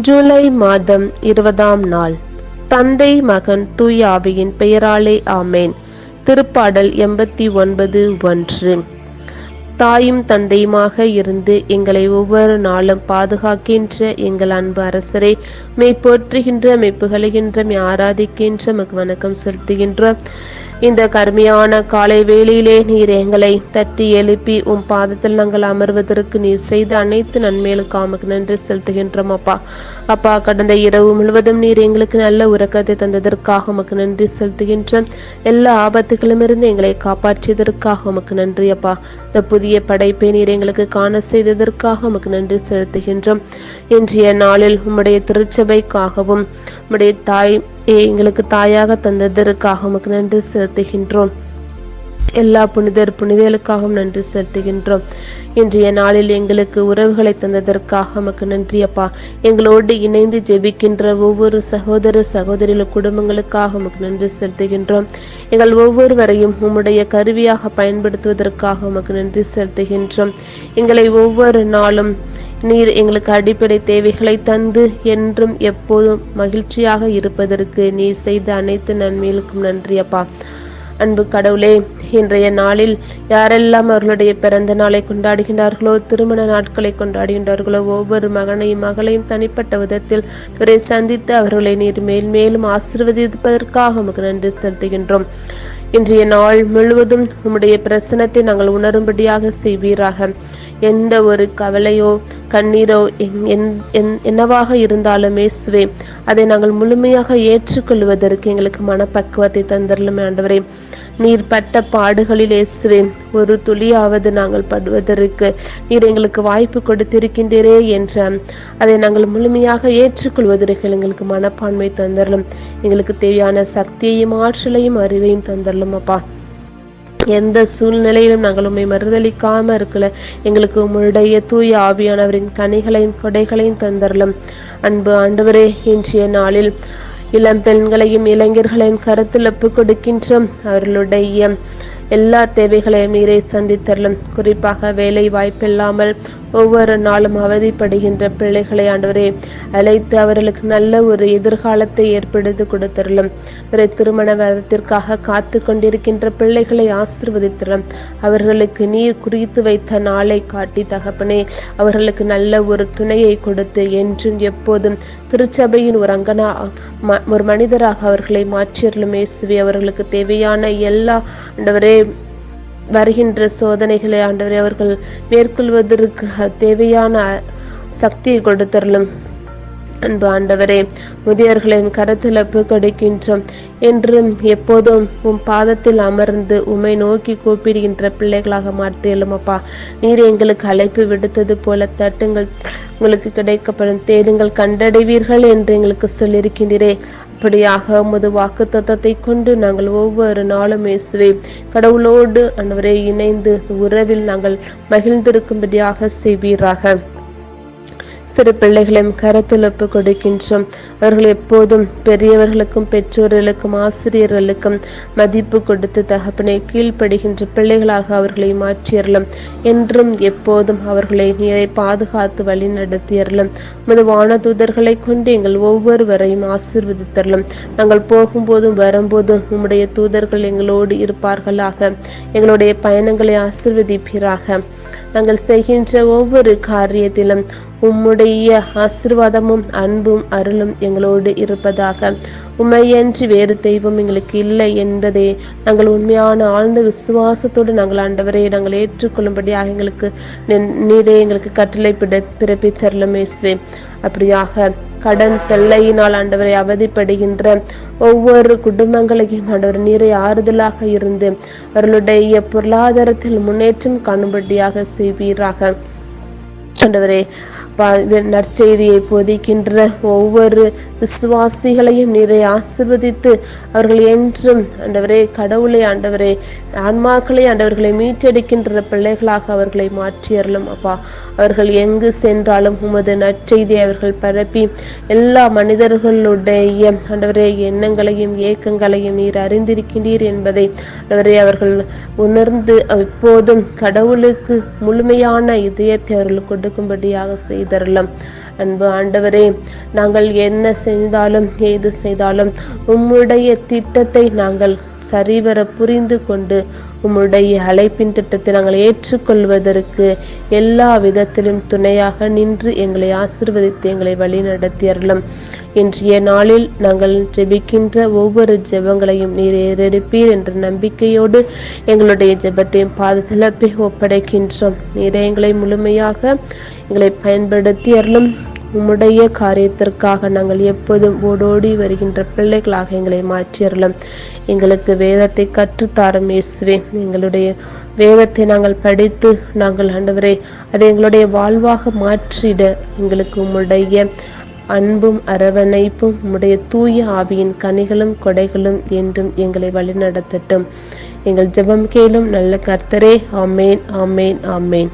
ஜூலை மாதம் இருபதாம் நாள். தந்தை மகன் தூய் ஆவியின் பெயராலே ஆமேன். திருப்பாடல் எண்பத்தி ஒன்பது ஒன்று. தாயும் தந்தையுமாக இருந்து எங்களை ஒவ்வொரு நாளும் பாதுகாக்கின்ற எங்கள் அன்பு அரசரை மெய் போற்றுகின்ற மெய் புகழுகின்ற மெய் ஆராதிக்கின்ற மக்கு வணக்கம் செலுத்துகின்ற இந்த கருமையான காலை வேளையிலே நீர் எங்களை தட்டி எழுப்பி உம் பாதத்தில் நாங்கள் அமர்வதற்கு நீர் செய்த அனைத்து நன்மைகளுக்கு உமக்கு நன்றி செலுத்துகின்றோம் அப்பா. அப்பா கடந்த இரவு முழுவதும் நீர் எங்களுக்கு நல்ல உறக்கத்தை தந்ததற்காக உமக்கு நன்றி செலுத்துகின்றோம். எல்லா ஆபத்துகளும் இருந்து எங்களை காப்பாற்றியதற்காக உமக்கு நன்றி அப்பா. இந்த புதிய படைப்பை நீர் எங்களுக்கு காண செய்ததற்காக உமக்கு நன்றி செலுத்துகின்றோம். இன்றைய நாளில் உம்முடைய திருச்சபைக்காகவும் உம்முடைய தாய் எங்களுக்கு தாயாக தந்ததற்காக உமக்கு நன்றி செலுத்துகின்றோம். எல்லா புனிதர் புனிதர்களுக்காகவும் நன்றி செலுத்துகின்றோம். இன்றைய நாளில் எங்களுக்கு உறவுகளை தந்ததற்காக உமக்கு நன்றி அப்பா. எங்களோடு இணைந்து ஜெபிக்கின்ற ஒவ்வொரு சகோதர சகோதரிகள் குடும்பங்களுக்காக உமக்கு நன்றி செலுத்துகின்றோம். எங்கள் ஒவ்வொருவரையும் உம்முடைய கருவியாக பயன்படுத்துவதற்காக உமக்கு நன்றி செலுத்துகின்றோம். எங்களை ஒவ்வொரு நாளும் நீர் எங்களுக்கு அடிப்படை தேவைகளை தந்து என்றும் எப்போதும் மகிழ்ச்சியாக இருப்பதற்கு நீர் செய்த அனைத்து நன்மைகளுக்கும் நன்றி அப்பா. அன்பு கடவுளே இன்றைய நாளில் யாரெல்லாம் அவர்களுடைய பிறந்த நாளை கொண்டாடுகின்றார்களோ திருமண நாட்களை கொண்டாடுகின்றார்களோ ஒவ்வொரு மகனையும் மகளையும் தனிப்பட்ட விதத்தில் துறை சந்தித்து அவர்களை நீர் மேல் மேலும் ஆசிர்வதிப்பதற்காக உமக்கு நன்றி செலுத்துகின்றோம். இன்றைய நாள் முழுவதும் உம்முடைய பிரசனத்தை நாங்கள் உணரும்படியாக செய்வீராக. எந்த ஒரு கவலையோ கண்ணீரோ என்- என்- என்- என்னவாக இருந்தாலும் இயேசுவே அதை நாங்கள் முழுமையாக ஏற்றுக்கொள்வதற்கு எங்களுக்கு மனப்பக்குவத்தை தந்தரலும் ஆண்டவரே. நீர் பட்ட பாடுகளில் இயேசுவே ஒரு துளியாவது நாங்கள் படுவதற்கு நீர் எங்களுக்கு வாய்ப்பு கொடுத்திருக்கின்றீரே என்ற அதை நாங்கள் முழுமையாக ஏற்றுக்கொள்வதற்கு எங்களுக்கு மனப்பான்மை தந்தரலும் எங்களுக்கு தேவையான சக்தியையும் ஆற்றலையும் அறிவையும் தந்தரலும் அப்பா. எந்த சூழ்நிலையிலும் நாங்கள் உண்மை மறுதளிக்காம இருக்கல. எங்களுக்கு உங்களுடைய தூய ஆவியானவரின் கனிகளையும் கொடைகளையும் தந்தரலும். அன்பு ஆண்டவரே இன்றைய நாளில் இளம் பெண்களையும் இளைஞர்களையும் கருத்தில் ஒப்புக் கொடுக்கின்றோம். அவர்களுடைய எல்லா தேவைகளையும் நீரை சந்தித்தரலும். குறிப்பாக வேலை வாய்ப்பில்லாமல் ஒவ்வொரு நாளும் அவதிப்படுகின்ற பிள்ளைகளை ஆண்டவரே அழைத்து அவர்களுக்கு நல்ல ஒரு எதிர்காலத்தை ஏற்படுத்தி கொடுத்தரலும். அவரை திருமண வரத்திற்காக காத்து கொண்டிருக்கின்ற பிள்ளைகளை ஆசிர்வதித்தரலும். அவர்களுக்கு நீர் குறித்து வைத்த நாளை காட்டி தகப்பனே அவர்களுக்கு நல்ல ஒரு துணையை கொடுத்து என்றும் எப்போதும் திருச்சபையின் ஒரு அங்கனா ம- ஒரு மனிதராக அவர்களை மாற்றியருளும் இயேசுவே அவர்களுக்கு தேவையான எல்லா ஆண்டவரே வருகின்ற சோதனைகளை ஆண்டவரே அவர்கள் மேற்கொள்வதற்கு தேவையான சக்தியை கொடுத்தரலும். அன்பு ஆண்டவரே முதியவர்களின் கருத்திழப்பு கிடைக்கின்றோம் என்றும் எப்போதும் உம் பாதத்தில் அமர்ந்து உம்மை நோக்கி கூப்பிடுகின்ற பிள்ளைகளாக மாற்றியலும் அப்பா. நீர் எங்களுக்கு அழைப்பு விடுத்தது போல தட்டுங்கள் உங்களுக்கு கிடைக்கப்படும் தேடுங்கள் கண்டடைவீர்கள் என்று எங்களுக்கு சொல்லியிருக்கின்றீரே அப்படியாக உமது வாக்கு தத்தத்தை கொண்டு நாங்கள் ஒவ்வொரு நாளும் இயேசுவே. கடவுளோடு அன்வரை இணைந்து உறவில் நாங்கள் மகிழ்ந்திருக்கும்படியாக செய்வீராக. சிறு பிள்ளைகளையும் கருத்தில் ஒப்பு கொடுக்கின்றோம். அவர்கள் எப்போதும் பெரியவர்களுக்கும் பெற்றோர்களுக்கும் ஆசிரியர்களுக்கும் மதிப்பு கொடுத்து தகப்பனை கீழ்ப்படுகின்ற பிள்ளைகளாக அவர்களை மாற்றியறலும் என்றும் எப்போதும் அவர்களை நீரை பாதுகாத்து வழி நடத்தியறலும் உமது வானதூதர்களை கொண்டு எங்கள் ஒவ்வொருவரையும் ஆசிர்வதித்தரலும். நாங்கள் போகும்போதும் வரும்போதும் உம்முடைய தூதர்கள் எங்களோடு இருப்பார்களாக. எங்களுடைய பயணங்களை ஆசிர்வதிப்பீராக. நாங்கள் செய்கின்ற ஒவ்வொரு காரியத்திலும் உம்முடைய ஆசிர்வாதமும் அன்பும் அருளும் எங்களோடு இருப்பதாக. உண்மையன்றி வேறு தெய்வம் எங்களுக்கு இல்லை என்பதை நாங்கள் உண்மையான ஆழ்ந்த விசுவாசத்தோடு நாங்கள் ஆண்டவரை நாங்கள் ஏற்றுக்கொள்ளும்படியாக எங்களுக்கு நீரே எங்களுக்கு கட்டளை பிட பிறப்பித்தரலும் அப்படியாக கடன் தொல்லையினால் ஆண்டவரை அவதிப்படுகின்ற ஒவ்வொரு குடும்பங்களையும் ஆண்டவர் நீரை ஆறுதலாக இருந்து அவர்களுடைய பொருளாதாரத்தில் முன்னேற்றம் காணும்படியாக செய்வீராக. ஆண்டவரே நற்செய்தியை போதிக்கின்ற ஒவ்வொரு விசுவாசிகளையும் நீரை ஆசிர்வதித்து அவர்கள் என்றும் ஆண்டவரே கடவுளை ஆண்டவரே ஆன்மாக்களை ஆண்டவர்களை மீட்டெடுக்கின்ற பிள்ளைகளாக அவர்களை மாற்றியறலும் அப்பா. அவர்கள் எங்கு சென்றாலும் உமது நற்செய்தியை அவர்கள் பரப்பி எல்லா மனிதர்களுடைய ஆண்டவரே எண்ணங்களையும் ஏக்கங்களையும் நீர் அறிந்திருக்கின்றீர் என்பதை ஆண்டவரே அவர்கள் உணர்ந்து இப்போதும் கடவுளுக்கு முழுமையான இதயத்தை அவர்கள் கொடுக்கும்படியாக செய்து செய்தரலாம். அன்பு ஆண்டவரே நாங்கள் என்ன செய்தாலும் ஏது செய்தாலும் உம்முடைய திட்டத்தை நாங்கள் சரிவர புரிந்து கொண்டு உம்முடைய அழைப்பின் திட்டத்தை நாங்கள் ஏற்றுக்கொள்வதற்கு எல்லா விதத்திலும் துணையாக நின்று எங்களை ஆசிர்வதித்து எங்களை வழி நடத்தியறலும் இன்றைய நாளில் நாங்கள் ஜெபிக்கின்ற ஒவ்வொரு ஜெபங்களையும் நீர் ஏறெடுப்பீர் என்ற நம்பிக்கையோடு எங்களுடைய ஜெபத்தையும் பாதத்தில் ஒப்படைக்கின்றோம். நீரே எங்களை முழுமையாக எங்களை பயன்படுத்தி அருளும். உம்முடைய காரியத்திற்காக நாங்கள் எப்போதும் ஓடோடி வருகின்ற பிள்ளைகளாக எங்களை மாற்றியறலாம் எங்களுக்கு வேதத்தை கற்றுத்தாரும் இயேசுவே. எங்களுடைய வேதத்தை நாங்கள் படித்து நாங்கள் ஆண்டவரை அதை எங்களுடைய வாழ்வாக மாற்றிட எங்களுக்கு உம்முடைய அன்பும் அரவணைப்பும் உம்முடைய தூய ஆவியின் கனிகளும் கொடைகளும் என்றும் எங்களை வழிநடத்தட்டும் எங்கள் ஜெபம் கேளும் நல்ல கர்த்தரே. ஆமேன் ஆமேன் ஆமேன்.